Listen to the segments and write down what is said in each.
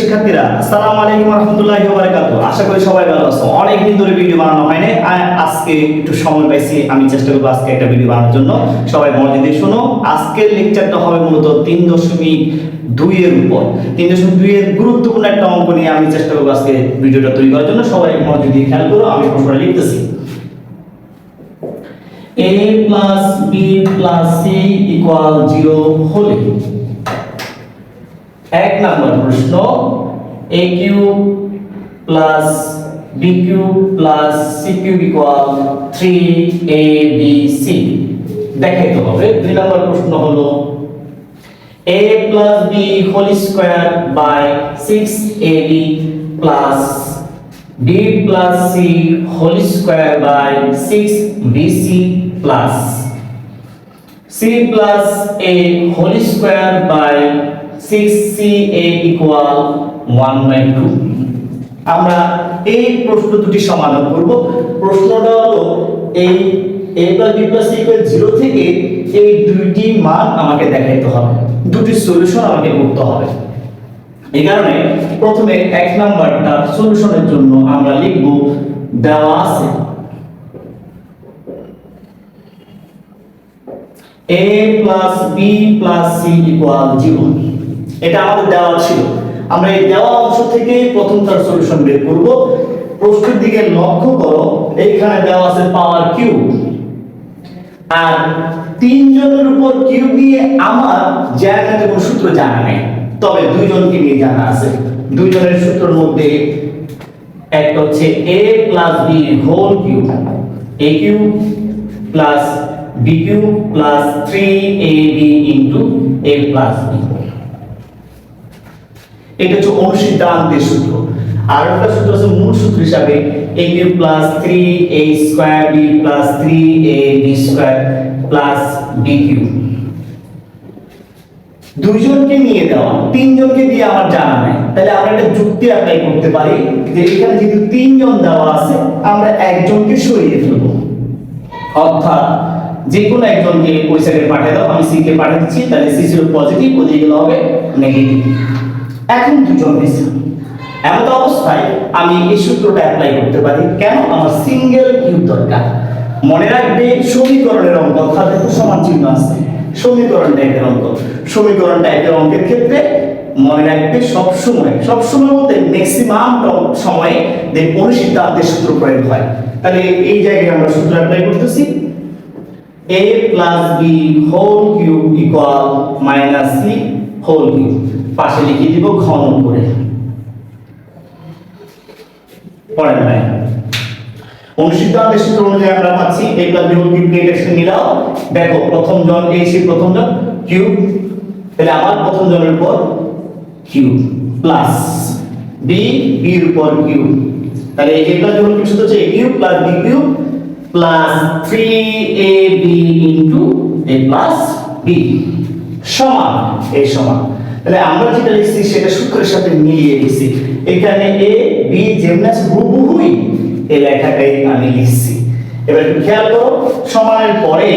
শিক্ষার্থীরা, আসসালামু আলাইকুম রহমতুল্লাহি ওয়া আশা করি সবাই ভালো আছো। অনেক দিন ধরে ভিডিও বানানো হয়নি। আজকে একটু সময় পাইছি। আমি চেষ্টা করব আজকে একটা ভিডিও বানানোর জন্য। সবাই মনোযোগ দিয়ে শোনো। আজকের লেকচারটা হবে মূলত তিন দশমিক দুই এর উপর। তিন দশমিক দুই এর গুরুত্বপূর্ণ একটা অঙ্ক নিয়ে আমি চেষ্টা করব আজকে ভিডিওটা তৈরি করার জন্য। সবাই মনোযোগ দিয়ে খেয়াল করো, আমি প্রশ্নটা লিখতেছি। A plus B plus C equal zero হলে এক নম্বর প্রশ্ন A cube plus B cube plus C cube equal three A B C দেখাইতে হবে। দুই নম্বর প্রশ্ন হলো A plus B whole square by six A B plus B plus C whole square by six B C plus c plus a whole square by 6ca equal 1 by 2 আমরা এই প্রশ্ন দুটি সমাধান করব। প্রশ্নটা হলো, এই a plus b plus c equal 0 থেকে এই দুইটি মান আমাকে দেখাইতে হবে। দুটি সলিউশন আমাকে করতে হবে। এই কারণে প্রথমে এক নাম্বারটা সলিউশনের জন্য আমরা লিখব, দেওয়া আছে। A plus B plus C equal zero এটা আমাদের দেওয়া ছিল। আমরা এই দেওয়া অংশ থেকে প্রথম তার সলিউশন বের করব। প্রশ্নের দিকে লক্ষ্য করো, এইখানে দেওয়া আছে পাওয়ার কিউব আর তিনজনের উপর কিউব নিয়ে আমার জ্যামিতিক কোনো সূত্র জানা নেই। তবে দুইজনকে নিয়ে জানা আছে। দুইজনের সূত্রের মধ্যে একটা হচ্ছে a plus B whole cube a cube plus B cube plus three A B into A plus B এটা হচ্ছে অনুসিদ্ধান্তের সূত্র। আর একটা সূত্র আছে মূল সূত্র হিসাবে a cube plus three A square B plus three A B square plus B cube দুইজনকে নিয়ে দেওয়া, তিনজনকে দিয়ে আমার জানা নাই তাহলে আমরা একটা যুক্তি অ্যাপ্লাই করতে পারি যে এখানে যেহেতু তিনজন দেওয়া আছে, আমরা একজনকে সরিয়ে ফেলব। অর্থাৎ যে কোনো একজনকে ওই সাইডে পাঠিয়ে দাও, আমি সি কে পাঠিয়ে দিচ্ছি, তাহলে সি ছিল পজিটিভ ওদিকে হবে নেগেটিভ এখন দুজন দিছে এমন অবস্থায় আমি এই সূত্রটা অ্যাপ্লাই করতে পারি, কেন আমার সিঙ্গেল কিউব দরকার? মনে রাখবে, সমীকরণের অঙ্ক অর্থাৎ একটু সমান চিহ্ন আছে। সমীকরণ টাইপের অঙ্ক। সমীকরণ টাইপের অঙ্কের ক্ষেত্রে মনে রাখবে সব সময় সব সময় বলতে ম্যাক্সিমাম সময়ে যে অনুসিদ্ধান্তের সূত্র প্রয়োগ হয়। তাহলে এই জায়গায় আমরা সূত্র অ্যাপ্লাই করতেছি। A plus b whole cube equal minus c whole cube পাশে লিখে দিব ঘন করে। লাইন অনুসিদ্ধান্তের সূত্র অনুযায়ী আমরা পাচ্ছি। A plus b whole cube কে এটা মিলাও দেখো, প্রথম জন সি প্রথম জন কিউব তাহলে আমার প্রথম জনের উপর কিউব প্লাস b b এর উপর কিউব তাহলে plus b হোল কিউব সূত্র হচ্ছে a cube plus b cube plus three A B into A plus B সমান সমান। তাহলে আমরা যেটা লিখছি সেটা সূত্রের সাথে মিলিয়ে লিখছি। এখানে এ বি যেমনাস হুবহুই এই লেখাটাই আমি লিখছি। এবার খেয়াল করো, সমানের পরে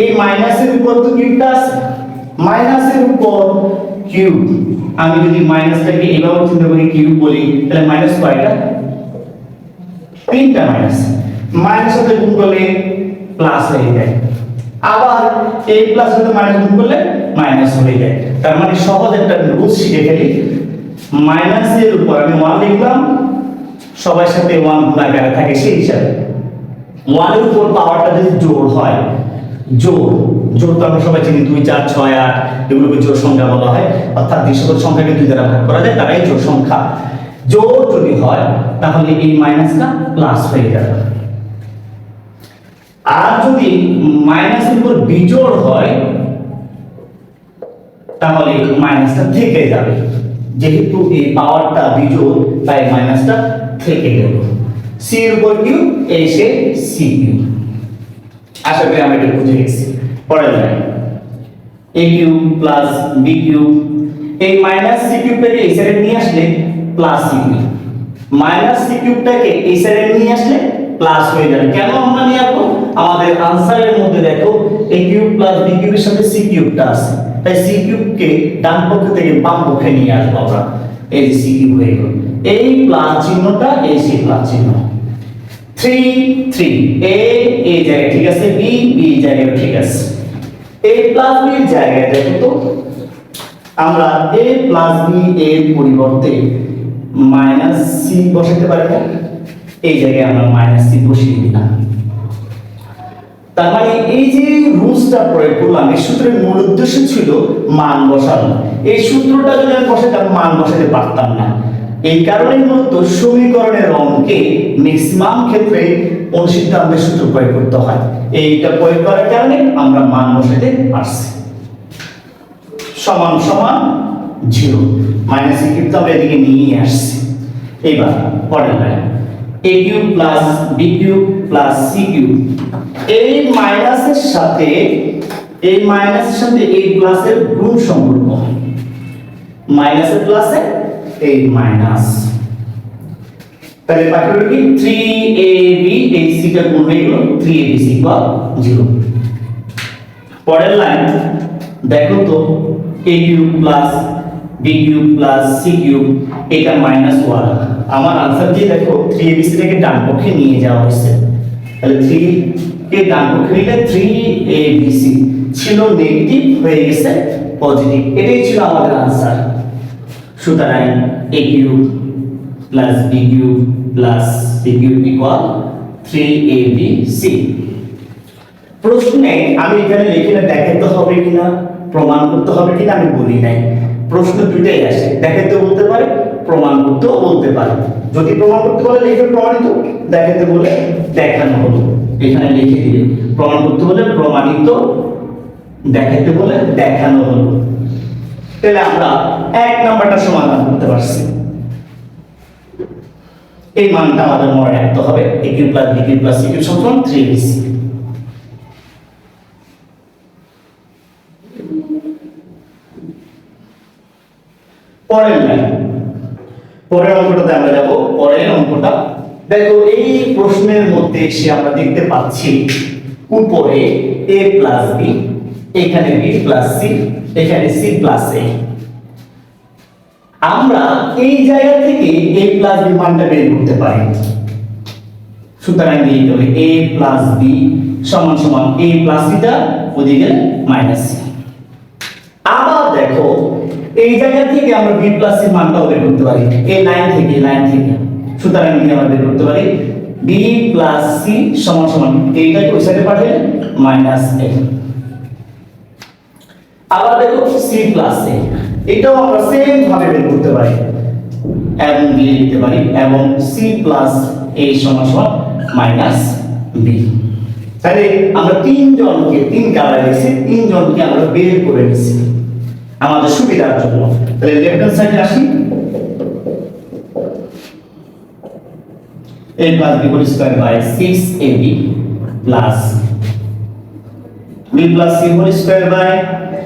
এই মাইনাসের উপর তো কিউবটা আছে। মাইনাসের উপর কিউব আমি যদি মাইনাসটাকে এভাবে চিন্তা করি কিউব বলি, তাহলে মাইনাস কয়টা? তিনটা মাইনাস মাইনাস সাথে গুণ করলে প্লাস হয়ে যায়। আবার এই প্লাস সাথে মাইনাস গুণ করলে মাইনাস হয়ে যায়। তার মানে সহজ একটা রুল শিখে ফেলি। মাইনাসের উপর আমি ওয়ান লিখলাম, সবার সাথে ওয়ান গুণাকারে থাকে সেই হিসাবে। ওয়ানের উপর পাওয়ারটা যদি জোর হয়, জোর জোর তো আমরা সবাই চিনি, দুই, চার, ছয়, আট, এগুলোকে জোর সংখ্যা বলা হয়। অর্থাৎ যে সংখ্যাকে দুই দ্বারা ভাগ করা যায়, তারাই জোর সংখ্যা। জোর যদি হয়, তাহলে এই মাইনাসটা প্লাস হয়ে যাবে আর যদি মাইনাসের উপর বিজোড় হয়, তাহলে মাইনাসটা থেকে যাবে। যেহেতু এই পাওয়ারটা বিজোড়, তাই মাইনাসটা থেকে গেল। সি এর উপর কিউ এসে সি কিউ আশা করি আমরা এটা বুঝে গেছি। পরের line A cube plus B cube এই মাইনাস সি কিউবটাকে এই সাইডে নিয়ে আসলে plus C cube minus C কিউবটাকে এই সাইডে নিয়ে আসলে প্লাস হয়ে যাবে। কেন আমরা নিয়ে আসব? আমাদের আনসারের মধ্যে দেখো এ কিউব প্লাস বি কিউবের সাথে সি কিউবটা আছে। তাই সি কিউবকে ডান পক্ষ থেকে বাম পক্ষে নিয়ে আসব আমরা। এই সি কিউব হয়ে গেল। এই প্লাস চিহ্নটা এই সি প্লাস চিহ্ন। থ্রি থ্রি এ এই জায়গায় ঠিক আছে বি বি জায়গায় ঠিক আছে। এ প্লাস বি জায়গায় দেখো তো, আমরা এ প্লাস বি এর পরিবর্তে মাইনাস সি বসাতে পারি এই জায়গায় আমরা মাইনাস সি বসিয়ে দিলাম। তার মানে এই যে রুলসটা প্রয়োগ করলাম, এই সূত্রের মূল উদ্দেশ্য ছিল মান বসানো। এই সূত্রটা যদি আমি বসাতাম মান বসাতে পারতাম না। এই কারণে মূলত সমীকরণের অঙ্কে ম্যাক্সিমাম ক্ষেত্রে অনুসিদ্ধান্তের সূত্র প্রয়োগ করতে হয়। এইটা প্রয়োগ করার কারণে আমরা মান বসাতে পারছি। সমান সমান জিরো। মাইনাস কিউব আমরা এদিকে নিয়ে আসছি। এবার পরের line A cube plus B cube plus C cube. এই মাইনাসের সাথে, এই মাইনাসের সাথে এই প্লাসের গুণ সম্পর্ক মাইনাসের প্লাসে এই মাইনাস। তাহলে বাকি হলো কি? থ্রি এ বি এই সিটা গুণ হয়ে গেল three A B C equal zero পরের লাইন দেখো তো, a cube plus b cube plus c cube এটা মাইনাস ওয়ান আমার আনসার দিয়ে দেখো 3abc থেকে ডান পক্ষে নিয়ে যাওয়া হয়েছে। তাহলে 3 কে ডান পক্ষে নিলে 3abc ছিল নেগেটিভ হয়ে গেছে পজিটিভ এটাই ছিল আমাদের আনসার সুতরাং a cube plus b cube plus c cube equal 3abc প্রশ্নে আমি এখানে লিখে না দেখাতে হবে কিনা, প্রমাণ করতে হবে কিনা, আমি বলি নাই। প্রশ্ন দুইটাই আসে দেখাতে বলতে পারে, প্রমাণ করতেও বলতে পারে। যদি প্রমাণ করতে বলে, লিখে প্রমাণিত দেখাতে বলে, দেখানো হলো। এখানে লিখে দিলে। প্রমাণ করতে বলে প্রমাণিত দেখাতে বলে দেখানো হলো। তাহলে আমরা এক নাম্বারটা সমাধান করতে পারছি। এই মানটা আমাদের মনে রাখতে হবে। A cube plus B cube plus C cube সমান থ্রি বিসি পরের লাইন পরের অঙ্কটাতে আমরা যাব। পরের অঙ্কটা দেখো, এই প্রশ্নের মধ্যে এসে আমরা দেখতে পাচ্ছি উপরে a প্লাস বি এখানে b প্লাস সি এখানে c প্লাস a আমরা এই জায়গা থেকে a প্লাস b মানটা বের করতে পারি। সুতরাং এই হবে a প্লাস বি সমান সমান এ প্লাস সিটা ওদিকে মাইনাস সি আবার দেখো, এই জায়গা থেকে আমরা b প্লাস সি মানটাও বের করতে পারি। এই লাইন থেকে লাইন থেকে। সুতরাং এখানে আমরা বের করতে পারি b সি সমান সমান এইটাকে ওই সাইডে পাঠিয়ে মাইনাস a আবার দেখো c a, এটাও আমরা সেম ভাবে বের করতে পারি। এবং দিয়ে লিখতে পারি এবং c a সমান সমান মাইনাস b তাহলে আমরা তিনজনকে, তিন কালার রেখেছি তিনজনকে আমরা বের করে নিছি আমাদের সুবিধার জন্য। তাহলে লেফট হ্যান্ড সাইডে আসি। A plus b whole square by 6ab plus b plus c whole square by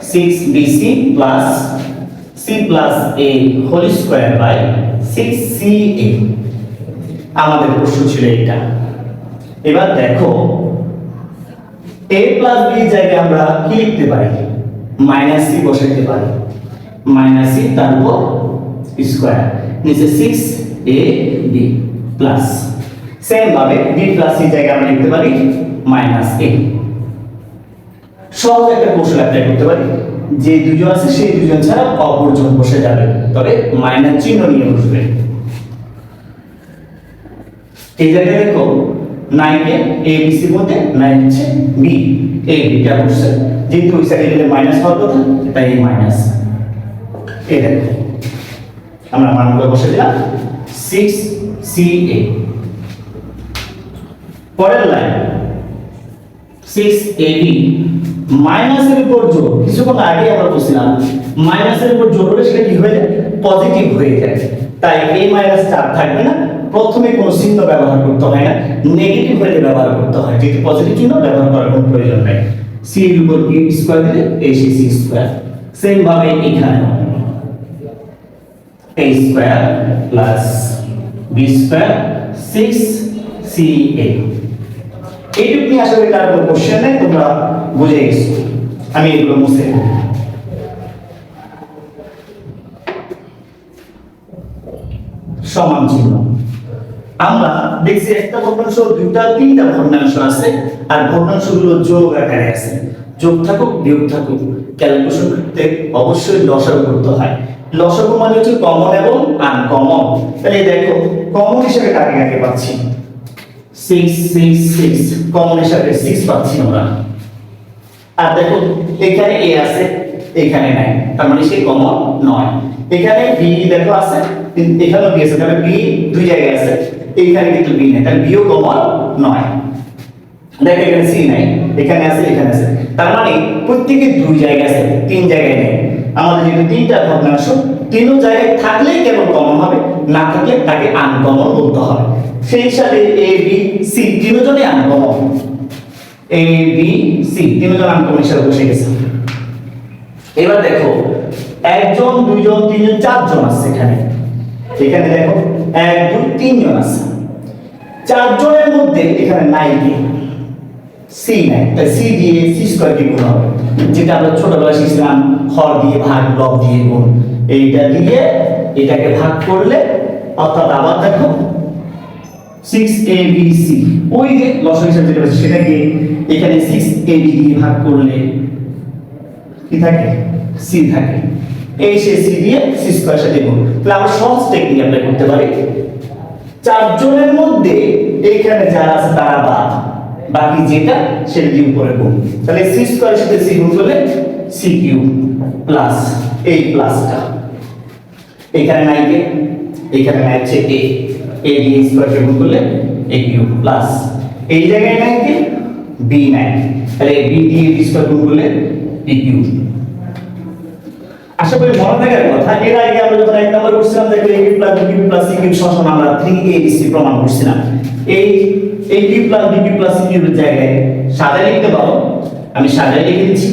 6bc plus c plus a whole square by 6ca আমাদের প্রশ্ন ছিল এটা এবার দেখো a প্লাস b জায়গায় আমরা কি লিখতে পারি মাইনাস সি বসাইতে পারি মাইনাস সি তারপর স্কোয়ার নিচে six a b plus same ভাবে বি প্লাস সি জায়গায় আমরা লিখতে পারি মাইনাস এ সহজ একটা কৌশল অ্যাপ্লাই করতে পারি। যে দুজন আছে, সেই দুজন ছাড়া অপরজন বসে যাবে। তবে মাইনাস চিহ্ন নিয়ে বসবে। এই জায়গায় দেখো নাইনকে এ বি সির মধ্যে নাইন হচ্ছে বি এ বিটা বসছে। যেহেতু ওই সাইডে গেলে মাইনাস হওয়ার কথা, তাই এই মাইনাস এই দেখো, আমরা মানগুলো বসে দিলাম। সিক্স সি এ পরের লাইন। সিক্স এ বি মাইনাসের উপর জোর, কিছুক্ষণ আগে আমরা বলছিলাম মাইনাসের উপর জোর হলে সেটা কি হয়ে যায়? পজিটিভ হয়ে যায়। তাই এই মাইনাস চার থাকবে না, প্রথমে কোনো চিহ্ন ব্যবহার করতে হয় না নেগেটিভ হলে ব্যবহার করতে হয়, যেহেতু পজিটিভ চিহ্ন, ব্যবহার করার কোনো প্রয়োজন নাই। সি এর উপর কি স্কোয়ার দিলে a c c square same ভাবে এখানে a square plus b square six c a এইটুকু আসলে তার কোনো কোশ্চেন নেই, তোমরা বুঝে গেছো। আমি এগুলো মুছে সমান চিহ্ন। আমরা দেখছি একটা ভগ্নাংশ দুইটা, তিনটা ভগ্নাংশ আছে, আর ভগ্নাংশগুলো যোগ আকারে আছে। যোগ থাকুক, বিয়োগ থাকুক ক্যালকুলেশন করতে অবশ্যই লসাগু করতে হয়। লসাগু মানে হচ্ছে কমন এবং আনকমন তাহলে দেখো কমন হিসেবে কাকে কাকে পাচ্ছি? এখানে এখানে নাই। মানে সে এখানে আছে এখানে সি আছে তার মানে প্রত্যেকে দুই জায়গায় আছে, তিন জায়গায় নেই। আমাদের যেহেতু তিনটা ভগ্নাংশ তিন জায়গায় থাকলেই কেবল কমন হবে, না থাকলে তাকে আনকমন বলতে হবে। সেই সাথে এ বি সি তিনজনে আনকমন এ বি সি তিনজন আনকমন হিসাবে বসে গেছে। এবার দেখো, একজন, দুইজন, তিনজন, চারজন আছে এখানে। এখানে দেখো, এক, দুই, তিনজন আছে। চারজনের মধ্যে এখানে নাই সি নাই। তাই সি দিয়ে সি স্কয়ার কি গুণ যেটা আমরা ছোটবেলায় শিখছিলাম, হর দিয়ে ভাগ, লব দিয়ে গুণ। এইটা দিয়ে এটাকে ভাগ করলে, অর্থাৎ আবার দেখো সিক্স এ বি সি ওই যে লসক হিসাবে যেটা আছে সেটাকে এখানে সিক্স এ বি দিয়ে ভাগ করলে কি থাকে? সি থাকে। এই সে সি দিয়ে সি স্কয়ার সাথে গুণ। তাহলে আমরা সহজ টেকনিক অ্যাপ্লাই করতে পারি। চারজনের মধ্যে এইখানে যারা আছে, তারা বাদ। বাকি যেটা, সেটা দিয়ে উপরে গুণ। তাহলে সি স্কয়ারের সাথে সি গুণ করলে সি কিউ প্লাস এই প্লাসটা এখানে নাই কে এখানে নাই হচ্ছে এ এ দিয়ে স্কয়ার গুণ করলে প্লাস এই জায়গায় নাই কে? বি নাই। তাহলে বি দিয়ে বি স্কয়ার গুণ করলে কিউ আশা করি মনে থাকার কথা, এর আগে আমরা যখন এক নম্বর করছিলাম, দেখো a plus b plus c cube সমান আমরা থ্রি এ বি সি প্রমাণ করছিলাম। এই এই b plus b plus c কিউর জায়গায় সাজায় লিখতে পারো। আমি সাজায় লিখে দিচ্ছি।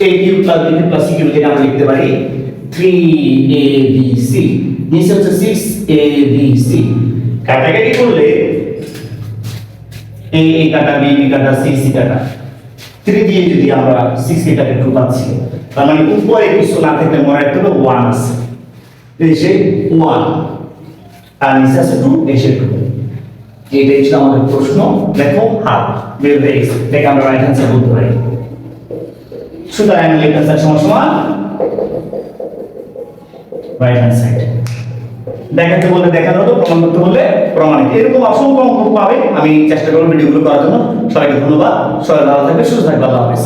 A cube plus b plus c cube যেটা আমরা লিখতে পারি থ্রি এ বি সি নিচে হচ্ছে সিক্স এ বি সি কাটাকাটি করলে এ এ কাটা বি বি কাটা সি সি কাটা থ্রি দিয়ে যদি আমরা সিক্স কে কাটে টু পাচ্ছি তার মানে উপরে কিছু না থাকলে মনে রাখতে হবে ওয়ান আছে এসে ওয়ান আর নিচে আছে টু এসে টু এইটাই ছিল আমাদের প্রশ্ন দেখো হাফ বের হয়ে গেছে এটাকে আমরা রাইট হ্যান্ড বলতে পারি সুতরাং সাইড সমান সমান রাইট হ্যান্ড সাইড দেখাতে বললে দেখানো হলো প্রমাণ করতে বললে প্রমাণিত। এরকম অসংখ্য অঙ্ক পাবে, আমি চেষ্টা করব ভিডিওগুলো করার জন্য। সবাইকে ধন্যবাদ। সবাই ভালো থাকবে সুস্থ থাকবে আল্লাহ হাফেজ।